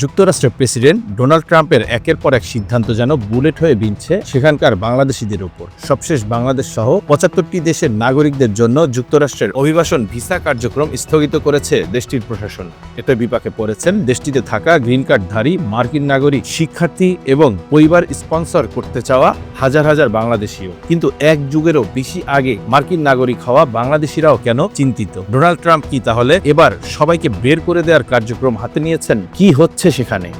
যুক্তরাষ্ট্রের president Donald ট্রাম্পের একের পর এক সিদ্ধান্ত যেন বুলেট হয়ে বিনছে সেখানকার বাংলাদেশিদের উপর। সবশেষ বাংলাদেশ সহ পঁচাত্তরটি দেশের নাগরিকদের জন্য যুক্তরাষ্ট্রের অভিবাসন ভিসা কার্যক্রম স্থগিত করেছে দেশটির প্রশাসন। এতে বিপাকে পড়েছেন দেশটিতে থাকা গ্রিন কার্ডধারী মার্কিন নাগরিক, শিক্ষার্থী এবং পরিবার স্পন্সর করতে চাওয়া হাজার হাজার বাংলাদেশিও। কিন্তু এক যুগেরও বেশি আগে মার্কিন নাগরিক হওয়া বাংলাদেশিরাও কেন চিন্তিত? ডোনাল্ড ট্রাম্প কি তাহলে এবার সবাইকে বের করে দেওয়ার কার্যক্রম হাতে নিয়েছেন? কি হচ্ছে সেখানে?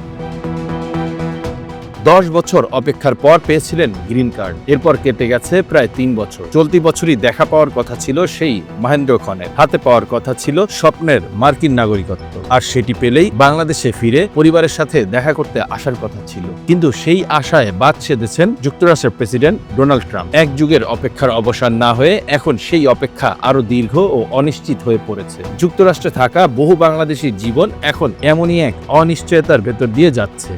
দশ বছর অপেক্ষার পর পেয়েছিলেন গ্রিন কার্ড। এরপর কেটে গেছে প্রায় তিন বছর। চলতি বছরই দেখা পাওয়ার কথা ছিল সেই মহেন্দ্র খনের। হাতে পাওয়ার কথা ছিল স্বপ্নের মার্কিন নাগরিকত্ব। আর সেটি পেলেই বাংলাদেশে ফিরে পরিবারের সাথে দেখা করতে আসার কথা ছিল। কিন্তু সেই আশায় বাদ সেধেছেন যুক্তরাষ্ট্রের প্রেসিডেন্ট ডোনাল্ড ট্রাম্প। এক যুগের অপেক্ষার অবসান না হয়ে এখন সেই অপেক্ষা আরও দীর্ঘ ও অনিশ্চিত হয়ে পড়েছে। যুক্তরাষ্ট্রে থাকা বহু বাংলাদেশির জীবন এখন এমনই এক অনিশ্চয়তার ভেতর দিয়ে যাচ্ছে।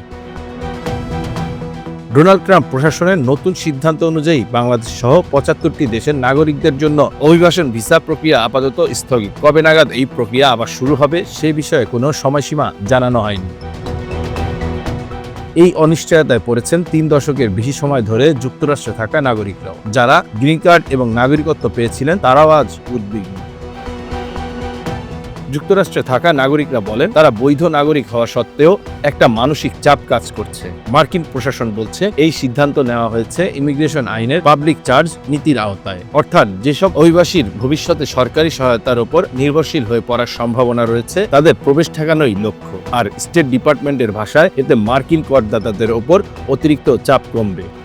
ডোনাল্ড ট্রাম্প প্রশাসনের নতুন সিদ্ধান্ত অনুযায়ী বাংলাদেশ সহ পঁচাত্তরটি দেশের নাগরিকদের জন্য অভিবাসন ভিসা প্রক্রিয়া আপাতত স্থগিত। কবে নাগাদ এই প্রক্রিয়া আবার শুরু হবে সে বিষয়ে কোনো সময়সীমা জানানো হয়নি। এই অনিশ্চয়তায় পড়েছেন তিন দশকের বেশি সময় ধরে যুক্তরাষ্ট্রে থাকা নাগরিকরাও। যারা গ্রিন কার্ড এবং নাগরিকত্ব পেয়েছিলেন, তারাও আজ উদ্বিগ্ন। যুক্তরাষ্ট্রে থাকা নাগরিকরা বলেন, তারা বৈধ নাগরিক হওয়া সত্ত্বেও একটা মানসিক চাপ কাজ করছে। মার্কিন প্রশাসন বলছে, এই সিদ্ধান্ত নেওয়া হয়েছে ইমিগ্রেশন আইনের পাবলিক চার্জ নীতির আওতায়। অর্থাৎ, যেসব অভিবাসীর ভবিষ্যতে সরকারি সহায়তার উপর নির্ভরশীল হয়ে পড়ার সম্ভাবনা রয়েছে, তাদের প্রবেশ ঠেকানোই লক্ষ্য। আর স্টেট ডিপার্টমেন্টের ভাষায়, এতে মার্কিন করদাতাদের ওপর অতিরিক্ত চাপ কমবে।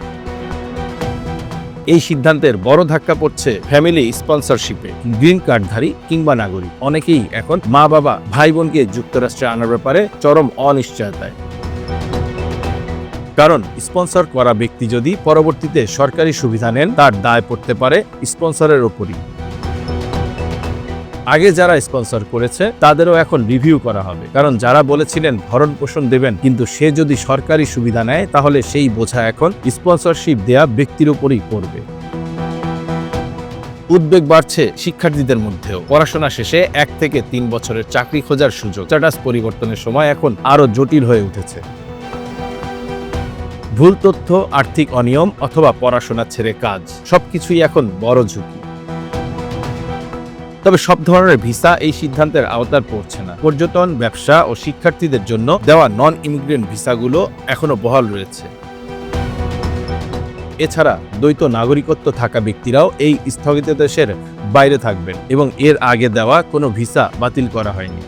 এই সিদ্ধান্তের বড় ধাক্কা পড়ছে ফ্যামিলি স্পন্সরশিপে গ্রিন কার্ডধারী কিংবা নাগরিক। অনেকেই এখন মা, বাবা, ভাই বোনকে যুক্তরাষ্ট্রে আনার ব্যাপারে চরম অনিশ্চয়তায়। কারণ স্পন্সর করা ব্যক্তি যদি পরবর্তীতে সরকারি সুবিধা নেন, তার দায় পড়তে পারে স্পন্সরের ওপরই আগে যারা স্পন্সর করেছে, তাদেরও এখন রিভিউ করা হবে। কারণ যারা বলেছিলেন ভরণ পোষণ দেবেন, কিন্তু সে যদি সরকারি সুবিধা নেয়, তাহলে সেই বোঝা এখন স্পন্সরশিপ দেয়া ব্যক্তির উপরই পড়বে। উদ্বেগ বাড়ছে শিক্ষার্থীদের মধ্যেও। পড়াশোনা শেষে এক থেকে তিন বছরের চাকরি খোঁজার সুযোগ। স্ট্যাটাস পরিবর্তনের সময় এখন আরও জটিল হয়ে উঠেছে। ভুল তথ্য, আর্থিক অনিয়ম অথবা পড়াশোনা ছেড়ে কাজ, সবকিছুই এখন বড় ঝুঁকি। তবে সব ধরনের ভিসা এই সিদ্ধান্তের আওতার পড়ছে না। পর্যটন, ব্যবসা ও শিক্ষার্থীদের জন্য দেওয়া নন ইমিগ্রেন্ট ভিসাগুলো এখনও বহাল রয়েছে। এছাড়া দ্বৈত নাগরিকত্ব থাকা ব্যক্তিরাও এই স্থগিতাদেশের বাইরে থাকবেন এবং এর আগে দেওয়া কোনো ভিসা বাতিল করা হয়নি।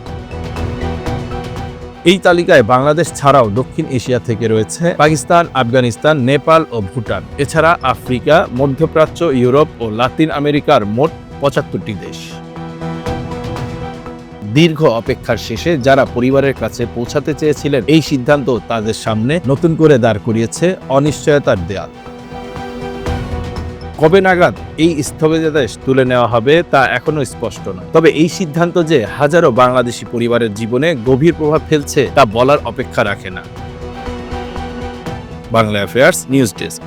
এই তালিকায় বাংলাদেশ ছাড়াও দক্ষিণ এশিয়া থেকে রয়েছে পাকিস্তান, আফগানিস্তান, নেপাল ও ভুটান। এছাড়া আফ্রিকা, মধ্যপ্রাচ্য, ইউরোপ ও লাতিন আমেরিকার মোট পঁচাত্তরটি দেশ। দীর্ঘ অপেক্ষার শেষে যারা পরিবারের কাছে পৌঁছাতে চেয়েছিলেন, এই সিদ্ধান্ত তাদের সামনে নতুন করে দাঁড় করিয়েছে অনিশ্চয়তার দেয়াল। কবে নাগাদ এই স্থগিতাদেশ তুলে নেওয়া হবে তা এখনও স্পষ্ট নয়। তবে এই সিদ্ধান্ত যে হাজারো বাংলাদেশি পরিবারের জীবনে গভীর প্রভাব ফেলছে তা বলার অপেক্ষা রাখে না। Bangla affairs news desk.